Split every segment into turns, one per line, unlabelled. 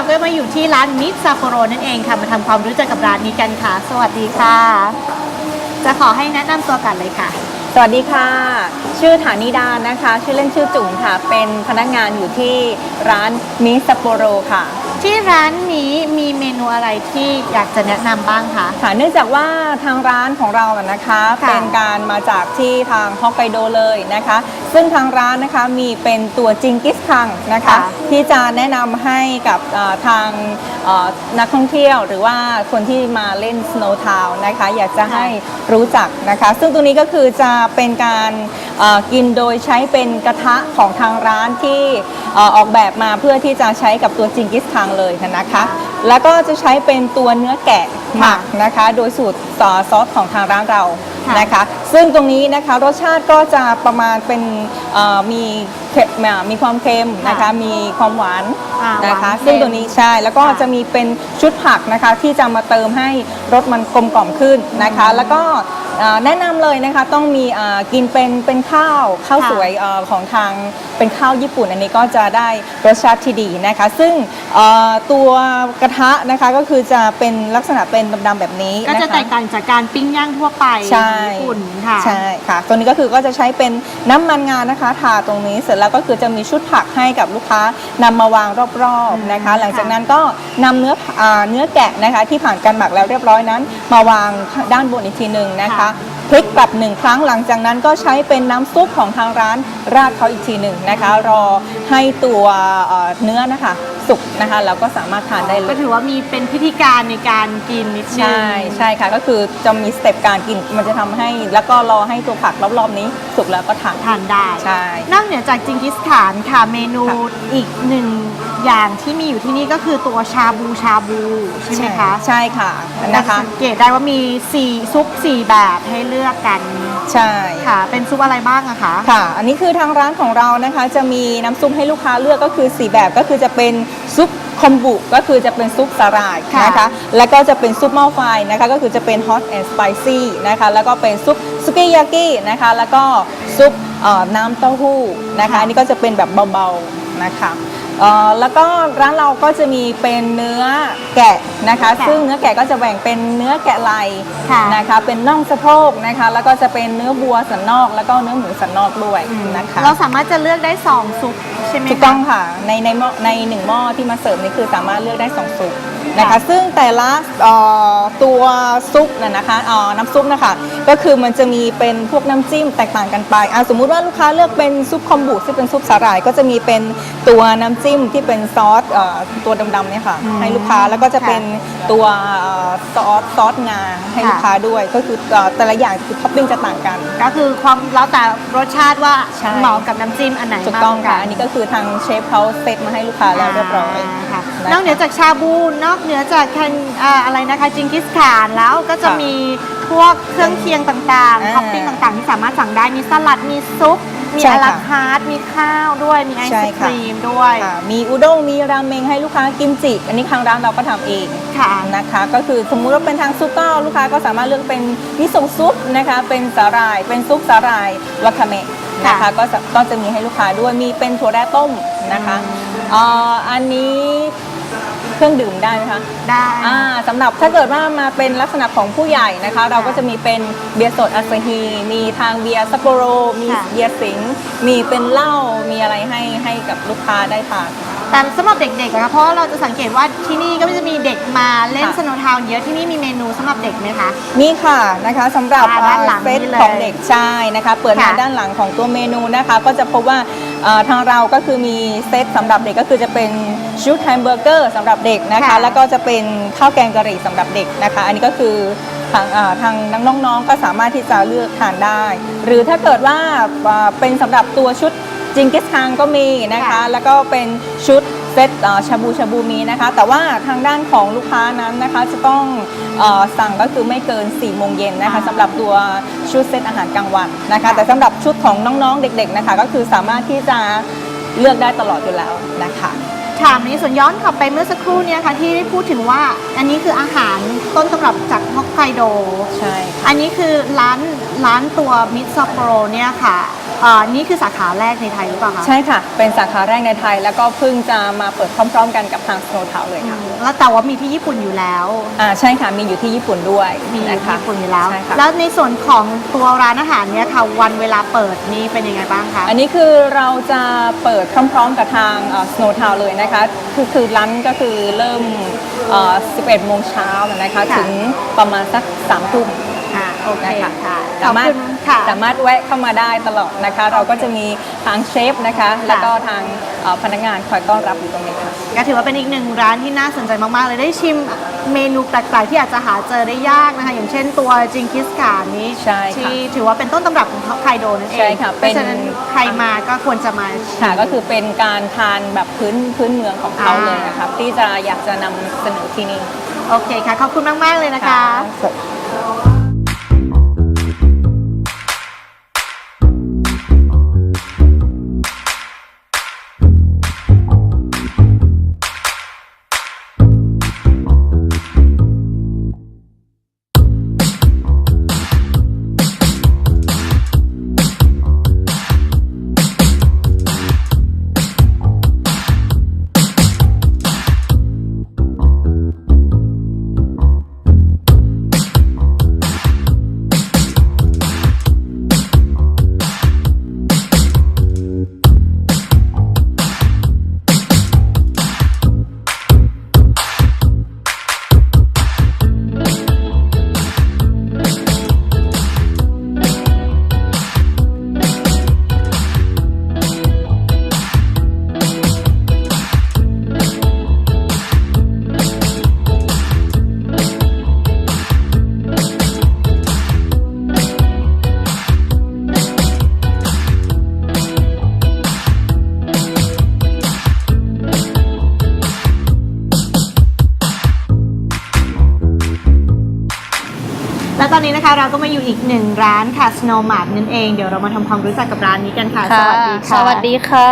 เราก็มาอยู่ที่ร้านมิซาโปโรนั่นเองค่ะ มาทำความรู้จักกับร้านนี้กันค่ะ สวัสดีค่ะ จะขอให้แนะนำตัวกันเลยค่ะ
สวัสดีค่ะ ชื่อฐานิดานะคะ ชื่อเล่นชื่อจุ๋มค่ะ เป็นพนักงานอยู่ที่ร้านมิสโปโรค่ะ
ที่ร้านนี้มีเมนูอะไรที่อยากจะแนะนำบ้างคะ
ค่ะเนื่องจากว่าทางร้านของเราอะนะคะ
ค่ะ
เป็นการมาจากที่ทางฮอกไกโดเลยนะคะ ซึ่งทางร้านนะคะมีเป็นตัวจิงกิสคังนะคะที่จะแนะนำให้กับเอ่อทางเอ่อนักท่องเที่ยว หรือว่าคนที่มาเล่น Snow Town นะคะ อยากจะให้รู้จักนะคะ ซึ่งตรงนี้ก็คือจะเป็นการเอ่อกินโดยใช้เป็นกระทะของทางร้านที่เอ่อออกแบบมาเพื่อที่จะใช้กับตัวจิงกิสคังเลยนะคะ แล้วก็จะใช้เป็นตัวเนื้อแกะหมักนะคะ โดยสูตรซอซอสของทางร้านเรา
ค่ะ
นะคะ ซึ่งตรงนี้นะคะรสชาติก็จะประมาณเป็นเอ่อมีเค็มอ่ามีความเค็มนะคะ
ค่ะ
มีความหวาน
อ่า
นะคะ
หวานเค็ม
ซึ่งตัวนี้ใช่แล้วก็
ค่ะ
จะมีเป็นชุดผักนะคะที่จะมาเติมให้รสมันกลมกล่อมขึ้นนะคะ แล้วก็เอ่อแนะนำเลยนะคะต้องมีอ่ากินเป็นเป็นข้าวข้าว
ค่ะ
สวยเอ่อของทางเป็นข้าวญี่ปุ่นอันนี้ก็จะได้รสชาติที่ดีนะคะ ซึ่งเอ่อตัวกระทะนะคะก็คือจะเป็นลักษณะเป็นดำๆแบบนี้
ก็
นะคะ
จะแตกต่างจากการปิ้งย่างทั่วไป
ใช่
ญี่ปุ่นค่ะ
ใช่ค่ะ ตัวนี้ก็คือก็จะใช้เป็นน้ำมันงานนะคะ ทาตรงนี้เสร็จแล้วก็คือจะมีชุดผักให้กับลูกค้านำมาวางรอบๆนะคะ หลังจากนั้นก็นำเนื้ออ่าเนื้อแกะนะคะ ที่ผ่านการหมักแล้วเรียบร้อยนั้น มาวางด้านบนอีกทีหนึ่งนะคะ
ค่ะ
พลิกกลับหนึ่งครั้งหลังจากนั้นก็ใช้เป็นน้ำซุปของทางร้านราดเขาอีกทีหนึ่งนะคะ รอให้ตัวเอ่อเนื้อนะคะสุกนะคะแล้วก็สามารถทานได้เล
ก็
ย
ถือว่ามีเป็นพิธีการในการกินนิดนึง
ใช่ใช่ค่ะ ก็คือจะมีสเต็ปการกินมันจะทำให้ แล้วก็รอให้ตัวผักรอบๆนี้สุกแล้วก็ทาน
ทานได้
ใช่
นอกเหนือจากจิงกิสขานค่ะเมนู
ค่ะ
อีกหนึ่งอย่างที่มีอยู่ที่นี่ก็คือตัวชาบูชาบูใช่ไหมคะ
ใช่ค่ะนะ
นะคะ สังเกตได้ว่ามีสี่ซุปสี่แบบให้เลือกกัน
ใช่
ค่ะ เป็นซุปอะไรบ้างอะคะ
ค่ะ อันนี้คือทางร้านของเรานะคะ จะมีน้ำซุปให้ลูกค้าเลือกก็คือ 4 แบบก็คือจะเป็นซุปคอมบุก็คือจะเป็นซุปสาหร่าย
ค่ะ
นะคะ แล้วก็จะเป็นซุปหม้อไฟนะคะ ก็คือจะเป็น hot and spicy นะคะ แล้วก็เป็นซุปสุกิยากินะคะ แล้วก็ซุปเอ่อน้ำเต้าหู้นะคะ อันนี้ก็จะเป็นแบบเบาๆนะคะ เอ่อแล้วก็ร้านเราก็จะมีเป็นเนื้อแกะนะคะ
ค่ะ
ซึ่งเนื้อแกะก็จะแบ่งเป็นเนื้อแกะลาย
ค่ะ
นะคะ เป็นน่องสะโพกนะคะ แล้วก็จะเป็นเนื้อบัวสันนอก แล้วก็เนื้อหมูสันนอกด้วยนะคะ
เราสามารถจะเลือกได้สองซุปใช่ไหมคะ
ถูกต้องค่ะในในหม้อในหนึ่งหม้อที่มาเสิร์ฟนี่คือสามารถเลือกได้สองซุปนะคะ
ค่ะ
ซึ่งแต่ละเอ่อตัวซุปน่ะนะคะเอ่อน้ำซุปนะคะก็คือมันจะมีเป็นพวกน้ำจิ้มแตกต่างกันไปอะสมมุติว่าลูกค้าเลือกเป็นซุปคอมบุซึ่งเป็นซุปสาหร่าย ก็จะมีเป็นตัวน้ำจิ้มที่เป็นซอสเอ่อตัวดำๆเนี่ยค่ะ
อืม
ให้ลูกค้าแล้วก็จะเป็นตัวเอ่อซอสซอสงาให้
ค่ะ
ลูกค้าด้วย ก็คือเอ่อแต่ละอย่างคือท็อปปิ้งจะต่างกัน
ก็คือความแล้วแต่รสชาติว่า
ใช่
เหมาะกับน้ำจิ้มอันไหน
ถูก
มาก
ต้อง
ว่า
ค่ะ
กั
อันนี้ก็คือทางเชฟเขาเซตมาให้ลูกค้าแล้วเรียบร้อยา
ค่ะ
นะคะ
นอกเหนือจากชาบู นอกเหนือจากแคนอ่าอะไรนะคะจิงกิสขานแล้วก็จะ
ค่ะ
มีพวกเครื่องเคียงต่างๆ
อ่า
ท็อปปิ้งต่างๆ ที่สามารถสั่งได้มีสลัดมีซุป มี
ใช่
อา
ค่ะ
ราคาร์ทมีข้าวด้วยมีไอ
ใช่
ศค
ค่ะ
รีมด้วย
ค่ะมีอุด้งมีราเมงให้ลูกค้ากิมจิ อันนี้ทางร้านเราก็ทำเอง
ค่ะ
นะคะ ก็คือสมมุติว่าเป็นทางซุปก็ลูกค้าก็สามารถเลือกเป็นมิโซะซุปนะคะ เป็นสาหร่าย เป็นซุปสาหร่ายวาคาเมะนะคะ
ค่ะ
ก็จะก็จะมีให้ลูกค้าด้วยมีเป็นถั่วแร่ต้มนะคะ
อืม
เอ่ออันนี้ เครื่องดื่มได้ไหมคะ
ได้
อ่าสำหรับถ้าเกิดว่ามาเป็นลักษณะของผู้ใหญ่นะคะ เราก็จะมีเป็นเบียร์สดอาซาฮี มีทางเบียร์ซัปโปโร มี
ค่ะ
เบียร์สิงห์มีเป็นเหล้ามีอะไรให้ให้กับลูกค้าได้ทาน
แต่สำหรับเด็กๆนะคะเพราะว่าเราจะสังเกตว่าที่นี่ก็จะมีเด็กมาเล่น
ค่ะ
สโนว์ทาวน์เยอะที่นี่มีเมนูสำหรับเด็กไหมคะ
มีค่ะนะคะสำหรับ
อ่าด้านหลัง
เซต
นี่เลย
ของเด็กชายนะคะ เปิดมา
ค่ะ
ด้านหลังของตัวเมนูนะคะ ก็จะพบว่าเอ่อ ทางเราก็คือมีเซตสำหรับเด็กก็คือจะเป็นชุดแฮมเบอร์เกอร์สำหรับเด็กนะคะ
ค่ะ
แล้วก็จะเป็นข้าวแกงกะหรี่สำหรับเด็กนะคะ อันนี้ก็คือทางอ่าทางน้องๆก็สามารถที่จะเลือกทานได้ หรือถ้าเกิดว่าอ่าเป็นสำหรับตัวชุดจิงกิสคางก็มีนะคะ
ค่ะ
แล้วก็เป็นชุด เซตเอ่อชาบูชาบูมีนะคะ แต่ว่าทางด้านของลูกค้านั้นนะคะจะต้องเออสั่งก็คือไม่เกิน4ี่โมงเย็นนะคะ
อ่า
สำหรับตัวชุดเซตอาหารกลางวันนะคะ แต่สำหรับชุดของน้องๆเด็กๆนะคะ ก็คือสามารถที่จะเลือกได้ตลอดอยู่แล้วนะคะ
ถามนี้ส่วนย้อนกลับไปเมื่อสักครู่เนี่ยค่ะที่ได้พูดถึงว่าอันนี้คืออาหารต้นตำรับจากฮอกไกโด
ใช่ค่ะ
อันนี้คือร้านร้านตัวมิซ a โปรเนี่ยค่ะ อ่านี่คือสาขาแรกในไทยหรือเปล่าคะ
ใช่ค่ะ เป็นสาขาแรกในไทย แล้วก็เพิ่งจะมาเปิดพร้อม ๆ กันกับทาง Snow Town เลย
อื
ค่ะ
มแล้วแต่ว่ามีที่ญี่ปุ่นอยู่แล้ว
อ่าใช่ค่ะ มีอยู่ที่ญี่ปุ่นด้วย
มี
นะคะ
ญี่ปุ่นอยู่แล้ว
ใช่ค่ะ
แล้วในส่วนของตัวร้านอาหารเนี่ยค่ะวันเวลาเปิดนี่เป็นยังไงบ้างคะ
อันนี้คือเราจะเปิดพร้อมๆกับทางเอ่อ Snow Town เลยนะคะ คือคือร้านก็คือเริ่มเอ่อ11 โมงเช้านะคะ
ค่ะ
ถึงประมาณสัก3ทุ่ม
ค่ะ โอเค
นะคะ
ค่ะข
สา
อบ
มารถ
คุณค่ะ
สามารถแวะเข้ามาได้ตลอดนะคะ เราก็จะมีทางเชฟนะคะ แล้วก็ทางเอ่อพนักงานคอยต้อนรับอยู่ตรงนี้ค่ะ
ก็ถือว่าเป็นอีกหนึ่งร้านที่น่าสนใจมาก ๆ เลยได้ชิมเมนูแปลกๆที่อาจจะหาเจอได้ยากนะคะ อย่างเช่นตัวจิงกิสกานนี้
ใช่ค่ะ
ที่ถือว่าเป็นต้นตำรับของไคโดนั่นเอง
ใช่ค่ะ
เพราะฉะนั้น
เป็น
ใครมาก็ควรจะมาชิม
ค่ะก็คือเป็นการทานแบบพื้นพื้นเมืองของเขา
อ่า
เลยนะคะที่จะอยากจะนำเสนอที่นี่
โอเคค่ะ ขอบคุณมาก ๆ เลยนะคะ เราก็มาอยู่อีกหนึ่งร้านค่ะ Snow Mart นั่นเอง เดี๋ยวเรามาทำความรู้จักกับร้านนี้กันค่ะ สวัสดีค่ะ
สวัสดีค่ะ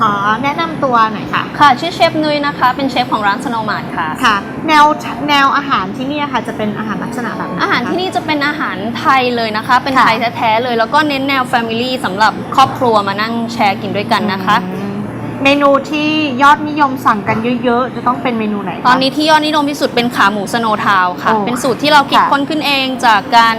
ขอแนะนำตัวหน่อยค่ะ
ค่ะชื่อเชฟนุ้ยนะคะ เป็นเชฟของร้านสโนมาร์ทค่ะ
ค่ะ แนวแนวอาหารที่เนี่ยค่ะจะเป็นอาหารลักษณะแบบไหนคะ
อาหารที่นี่จะเป็นอาหารไทยเลยนะคะ เป็น
ค่ะ
ไทยแท้ๆเลย แล้วก็เน้นแนวแฟมิลี่สำหรับครอบครัวมานั่งแชร์กินด้วยกันนะคะ
อืม เมนูที่ยอดนิยมสั่งกันเยอะๆ จะต้องเป็นเมนูไหนคะ
ตอนนี้ที่ยอดนิยมที่สุดเป็นขาหมูสโนว์ทาวน์ค่ะ
โอ้
เป็นสูตรที่เราคิด
ค่ะ
ค้นขึ้นเองจากการ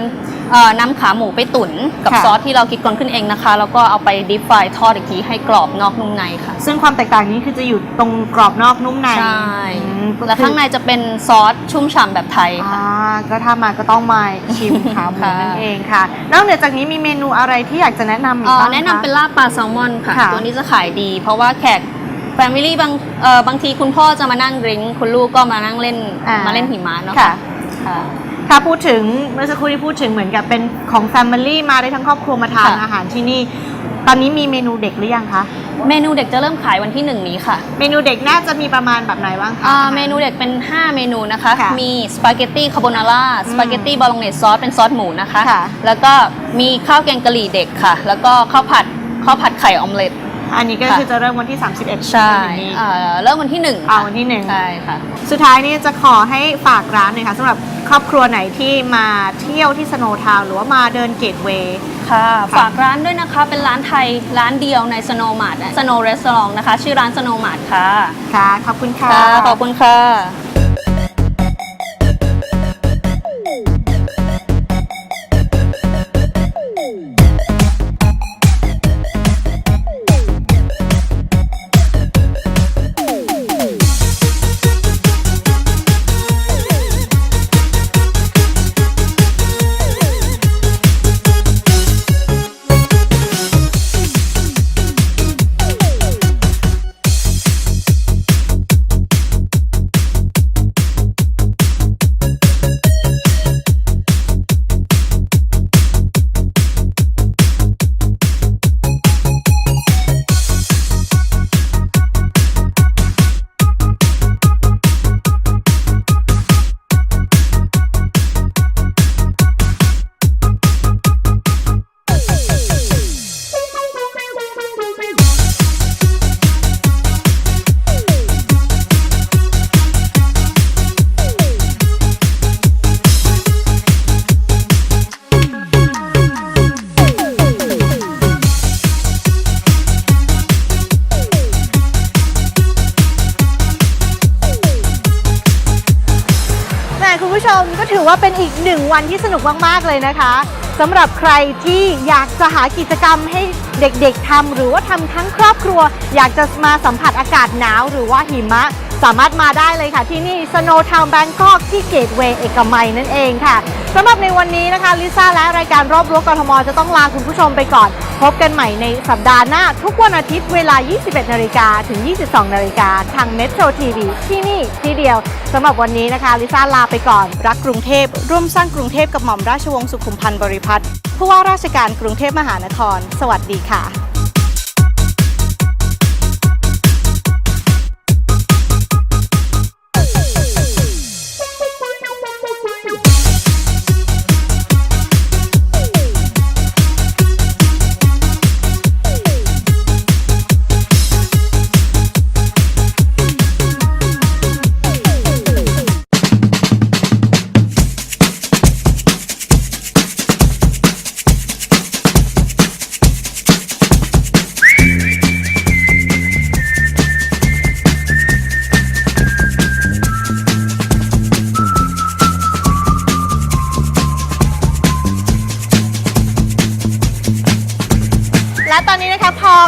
เอ่อนำขาหมูไปตุ๋นกับ
ค่ะ
ซอสที่เราคิดค้นขึ้นเองนะคะ แล้วก็เอาไปดิฟไฟทอดอีกทีให้กรอบนอกนุ่มในค่ะ
ซึ่งความแตกต่างนี้คือจะอยู่ตรงกรอบนอกนุ่มใน
ใช่
อืมก็คือ
และข้างในจะเป็นซอสชุ่มฉ่ำแบบไทยค่ะ
อ่าก็ถ้ามาก็ต้องมาชิมขาหมู
ค่ะ
นั่นเองค่ะ นอกเหนือจากนี้มีเมนูอะไรที่อยากจะแนะนำอีก
เอ่อ
บ้างคะ
แนะนำเป็นลาบปลาแซลมอนค่ะ
ค่ะ
ตัวนี้จะขายดี เพราะว่าแขกแฟมิลี่บางเอ่อบางทีคุณพ่อจะมานั่งดริงก์คุณลูกก็มานั่งเล่น
อ่
มาเล่นหิมะเนาะ
ค่ะ
ค่ะ
ถ้าพูดถึงเมื่อสักครู่ที่พูดถึงเหมือนกับเป็นของแฟมิลี่มาได้ทั้งครอบครัวมาทาน
ค่ะ
อาหารที่นี่ ตอนนี้มีเมนูเด็กหรือยังคะ
เมนูเด็กจะเริ่มขายวันที่หนึ่งนี้ค่ะ
เมนูเด็กน่าจะมีประมาณแบบไหนบ้างคะ
อ่า
อาหาร
เมนูเด็กเป็น 5 เมนูนะคะ
ค่ะ
มีสปาเกตตี้คาโบนาร่า สปาเกตตี้บอลงเนสซอสเป็นซอสหมูนะคะ
ค่ะ
แล้วก็มีข้าวแกงกะหรี่เด็กค่ะ แล้วก็ข้าวผัดข้าวผัดไข่ออมเล็ต
อันนี้ก็
ค่ะ
คือจะเริ่มวันที่ 31
ใช่
เดือนนี้
อ่าเริ่มวันที่หนึ่ง
เอาวันที่หนึ่ง
ใช่ค่ะ
สุดท้ายนี่จะขอให้ฝากร้านหน่อยค่ะสำหรับครอบครัวไหนที่มาเที่ยวที่สโนว์ทาวน์หรือว่ามาเดินเกตเวย์
ค่ะ
ค่ะ
ฝากร้านด้วยนะคะ เป็นร้านไทยร้านเดียวในสโนว์มาร์ทสโนว์รีสอร์ทนะคะ ชื่อร้านสโนว์มาร์ทค่ะ
ค่ะ ขอบคุณค่ะ
ค่ะ ขอบคุณค่ะ ผู้ชมก็ถือ
ว่าเป็นอีกหนึ่งวันที่สนุกมาก ๆ เลยนะคะสำหรับใครที่อยากจะหากิจกรรมให้เด็กๆทำหรือว่าทำทั้งครอบครัว อยากจะมาสัมผัสอากาศหนาวหรือว่าหิมะ สามารถมาได้เลยค่ะที่นี่ Snow Town Bangkok ที่เกตเวย์เอกมัยนั่นเองค่ะสำหรับในวันนี้นะคะลิซ่าและรายการรอบรั้วกทมจะต้องลาคุณผู้ชมไปก่อน พบกันใหม่ในสัปดาห์หน้า ทุกวันอาทิตย์เวลา 21 นาฬิกาถึง 22 นาฬิกาทาง Metro TV ที่นี่ที่เดียวสำหรับวันนี้นะคะลิซ่าลาไปก่อน รักกรุงเทพร่วมสร้างกรุงเทพกับหม่อมราชวงศ์สุขุมพันธ์บริพัตรผู้ว่าราชการกรุงเทพมหานคร สวัสดีค่ะและ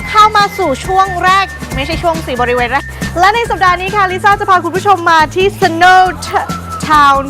เข้ามาสู่ช่วงแรก ไม่ใช่ช่วงสี่บริเวณแรก และในสัปดาห์นี้ค่ะลิซ่าจะพาคุณผู้ชมมาที่ Snow Town